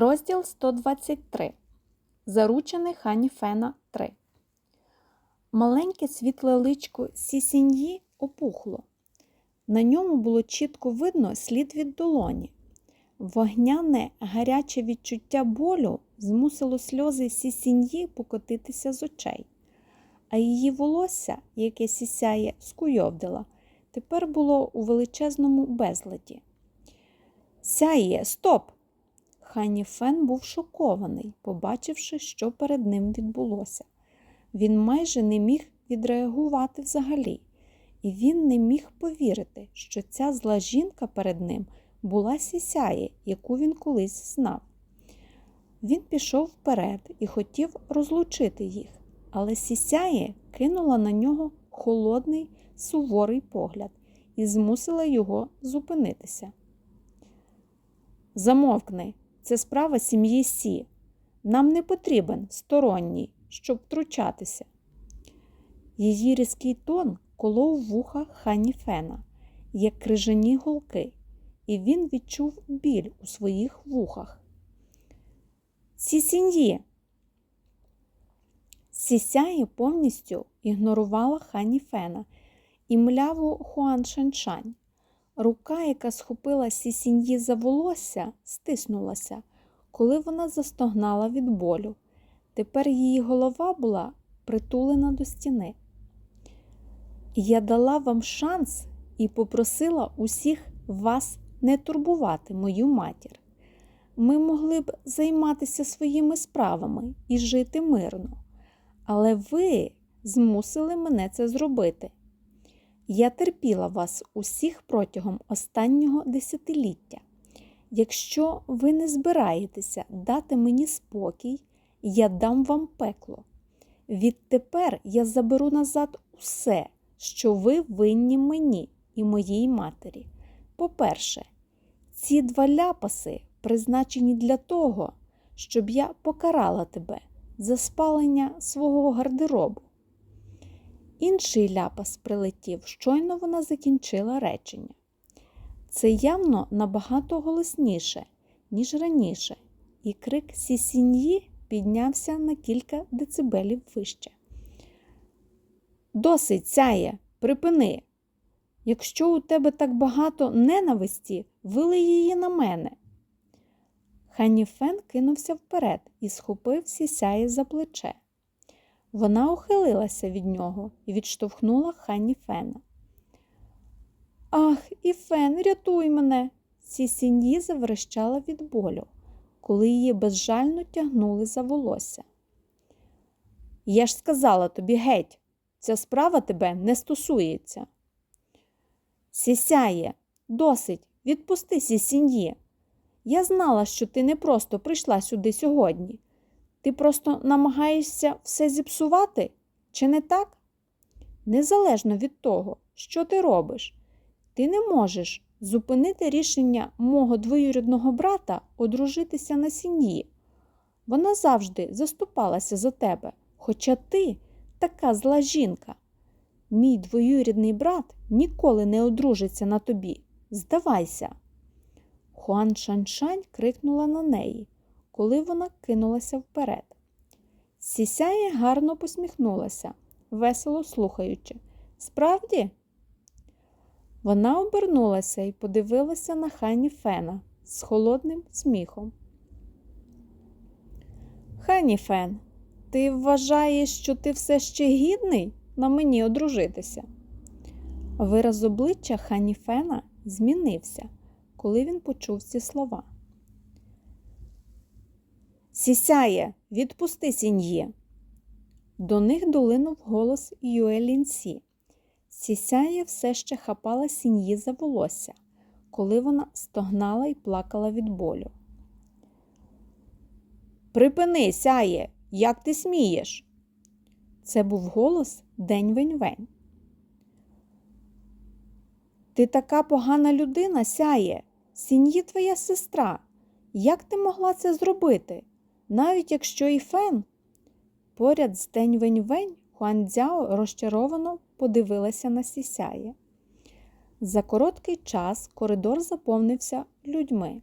Розділ 123. Заручений Хані Фена 3. Маленьке світле личко сісіньї опухло. На ньому було чітко видно слід від долоні. Вогняне гаряче відчуття болю змусило сльози сісіньї покотитися з очей, а її волосся, яке сісяє, скуйовдила, тепер було у величезному безладі. Сяє, стоп! Хані Фен був шокований, побачивши, що перед ним відбулося. Він майже не міг відреагувати взагалі, і він не міг повірити, що ця зла жінка перед ним була сісяє, яку він колись знав. Він пішов вперед і хотів розлучити їх, але сісяє кинула на нього холодний, суворий погляд і змусила його зупинитися. Замовкни, це справа сім'ї Сі. Нам не потрібен сторонній, щоб втручатися. Її різкий тон колов вуха Хані Фена, як крижані голки, і він відчув біль у своїх вухах. Сісіньї. Сісяє повністю ігнорувала Хані Фена і мляву Хуан Шаншань. Рука, яка схопила сісіньї за волосся, стиснулася, коли вона застогнала від болю. Тепер її голова була притулена до стіни. Я дала вам шанс і попросила усіх вас не турбувати мою матір. Ми могли б займатися своїми справами і жити мирно, але ви змусили мене це зробити. Я терпіла вас усіх протягом останнього десятиліття. Якщо ви не збираєтеся дати мені спокій, я дам вам пекло. Відтепер я заберу назад усе, що ви винні мені і моїй матері. По-перше, ці два ляпаси призначені для того, щоб я покарала тебе за спалення свого гардеробу. Інший ляпас прилетів, щойно вона закінчила речення. Це явно набагато голосніше, ніж раніше, і крик сісіньї піднявся на кілька децибелів вище. Досить сяє, припини. Якщо у тебе так багато ненависті, вили її на мене. Ханіфен кинувся вперед і схопив сісяє за плече. Вона ухилилася від нього і відштовхнула Хані Фена. Ах, Іфен, рятуй мене! Сісіньї заверещала від болю, коли її безжально тягнули за волосся. Я ж сказала тобі геть, ця справа тебе не стосується. Сісяє, досить, відпусти сісіньї. Я знала, що ти не просто прийшла сюди сьогодні. Ти просто намагаєшся все зіпсувати, чи не так? Незалежно від того, що ти робиш, ти не можеш зупинити рішення мого двоюрідного брата одружитися на сім'ї. Вона завжди заступалася за тебе, хоча ти така зла жінка. Мій двоюрідний брат ніколи не одружиться на тобі. Здавайся. Хуан Шаншань крикнула на неї коли вона кинулася вперед. Сісяє гарно посміхнулася, весело слухаючи. Справді? Вона обернулася і подивилася на хані Фена з холодним сміхом. Хані Фен, ти вважаєш, що ти все ще гідний на мені одружитися? Вираз обличчя Хані Фена змінився, коли він почув ці слова. Сісяє, відпусти сіньє. До них долинув голос Юелінсі. Сісяє все ще хапала сіньї за волосся, коли вона стогнала і плакала від болю. Припини, сяє, як ти смієш? Це був голос День Вень-Вень. Ти така погана людина, сяє, сіньї твоя сестра. Як ти могла це зробити? Навіть якщо і фен. Поряд з День Вень-Вень Хуанцзяо розчаровано подивилася на сісяє. За короткий час коридор заповнився людьми.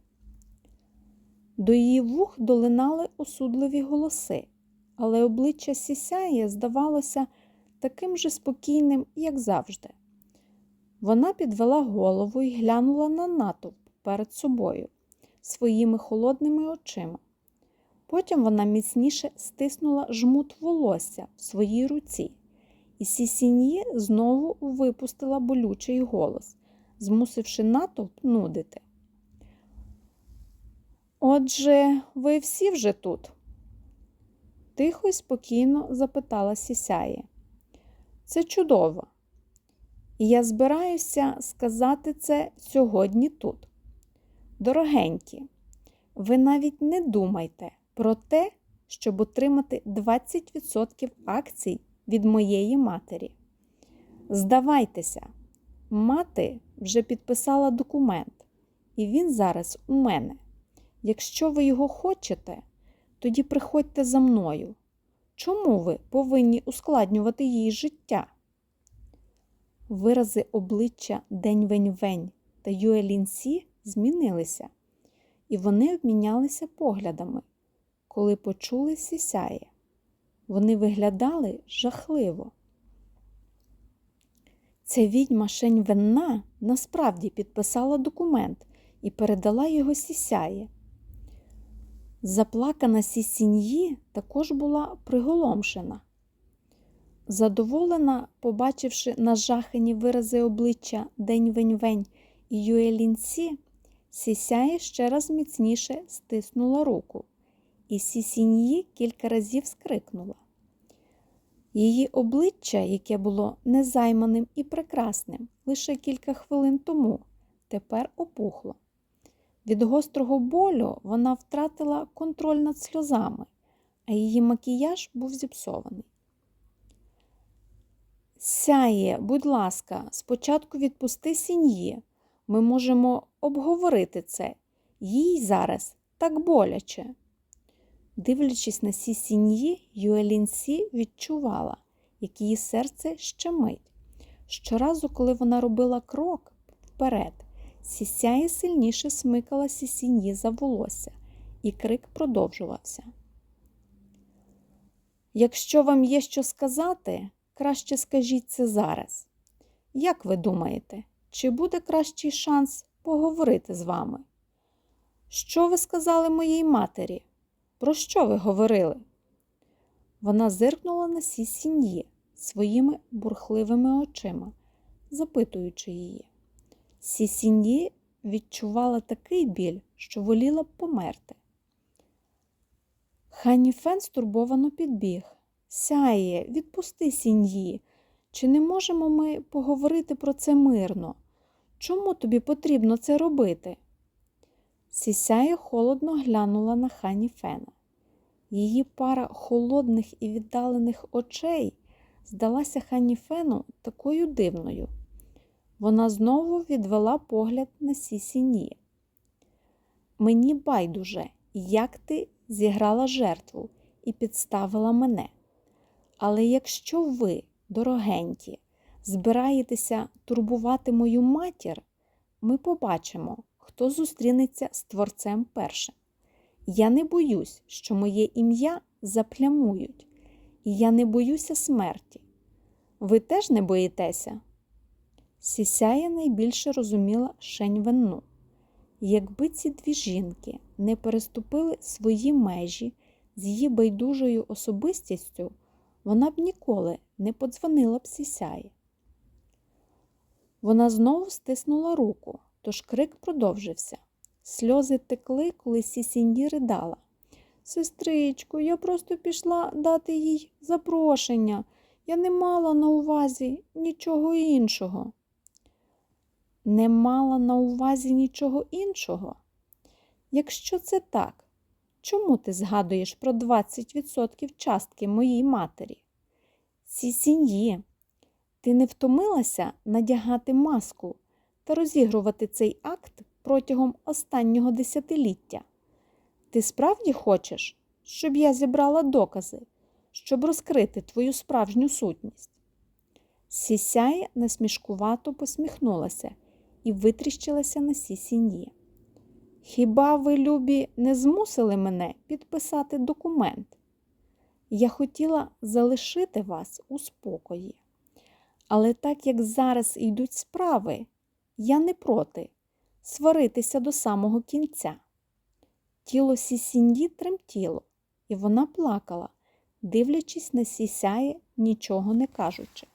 До її вух долинали осудливі голоси, але обличчя Сісяє здавалося таким же спокійним, як завжди. Вона підвела голову і глянула на натовп перед собою своїми холодними очима. Потім вона міцніше стиснула жмут волосся в своїй руці, і Сісіньї знову випустила болючий голос, змусивши натовп нудити. Отже, ви всі вже тут? Тихо й спокійно запитала Сісяє. Це чудово. І я збираюся сказати це сьогодні тут. Дорогенькі, ви навіть не думайте про те, щоб отримати 20% акцій від моєї матері. Здавайтеся, мати вже підписала документ, і він зараз у мене. Якщо ви його хочете, тоді приходьте за мною. Чому ви повинні ускладнювати їй життя? Вирази обличчя День Вень-Вень та Юелінсі змінилися, і вони обмінялися поглядами, коли почули сісяє. Вони виглядали жахливо. Ця відьма Шень Венна насправді підписала документ і передала його сісяє. Заплакана Сісіньї також була приголомшена. Задоволена, побачивши нажахані вирази обличчя День Вень-Вень і Юелінсі, Сісяє ще раз міцніше стиснула руку, і Сісіньї кілька разів скрикнула. Її обличчя, яке було незайманим і прекрасним лише кілька хвилин тому, тепер опухло. Від гострого болю вона втратила контроль над сльозами, а її макіяж був зіпсований. Сяє, будь ласка, спочатку відпусти сіньї. Ми можемо обговорити це. Їй зараз так боляче. Дивлячись на сі сіньї, Юелінсі відчувала, як її серце щемить. Щоразу, коли вона робила крок вперед, сісяє сильніше смикала сісіньї за волосся, і крик продовжувався. Якщо вам є що сказати, краще скажіть це зараз. Як ви думаєте, чи буде кращий шанс поговорити з вами? Що ви сказали моїй матері? Про що ви говорили? Вона зиркнула на сі сіньї своїми бурхливими очима, запитуючи її. Сісіньї відчувала такий біль, що воліла б померти. Хані Фен стурбовано підбіг. Сяє, відпусти сіньї. Чи не можемо ми поговорити про це мирно? Чому тобі потрібно це робити? Сісяє холодно глянула на хані Фена. Її пара холодних і віддалених очей здалася хані Фену такою дивною. Вона знову відвела погляд на сісіні. Мені байдуже, як ти зіграла жертву і підставила мене. Але якщо ви, дорогенькі, збираєтеся турбувати мою матір, ми побачимо, хто зустрінеться з творцем першим. Я не боюсь, що моє ім'я заплямують, і я не боюся смерті. Ви теж не боїтеся? Сісяя найбільше розуміла Шень Венну. Якби ці дві жінки не переступили свої межі з її байдужою особистістю, вона б ніколи не подзвонила б Сісяї. Вона знову стиснула руку, тож крик продовжився. Сльози текли, коли Сісінді ридала. Сестричко, я просто пішла дати їй запрошення. Я не мала на увазі нічого іншого. Не мала на увазі нічого іншого? Якщо це так, чому ти згадуєш про 20% частки моїй матері? Ці ти не втомилася надягати маску та розігрувати цей акт протягом останнього десятиліття? Ти справді хочеш, щоб я зібрала докази, щоб розкрити твою справжню сутність? Сісяє насмішкувато посміхнулася і витріщилася на сісіньї. Хіба ви, любі, не змусили мене підписати документ? Я хотіла залишити вас у спокої. Але так як зараз йдуть справи, я не проти сваритися до самого кінця. Тіло Сісінді тремтіло, і вона плакала, дивлячись на сісяє, нічого не кажучи.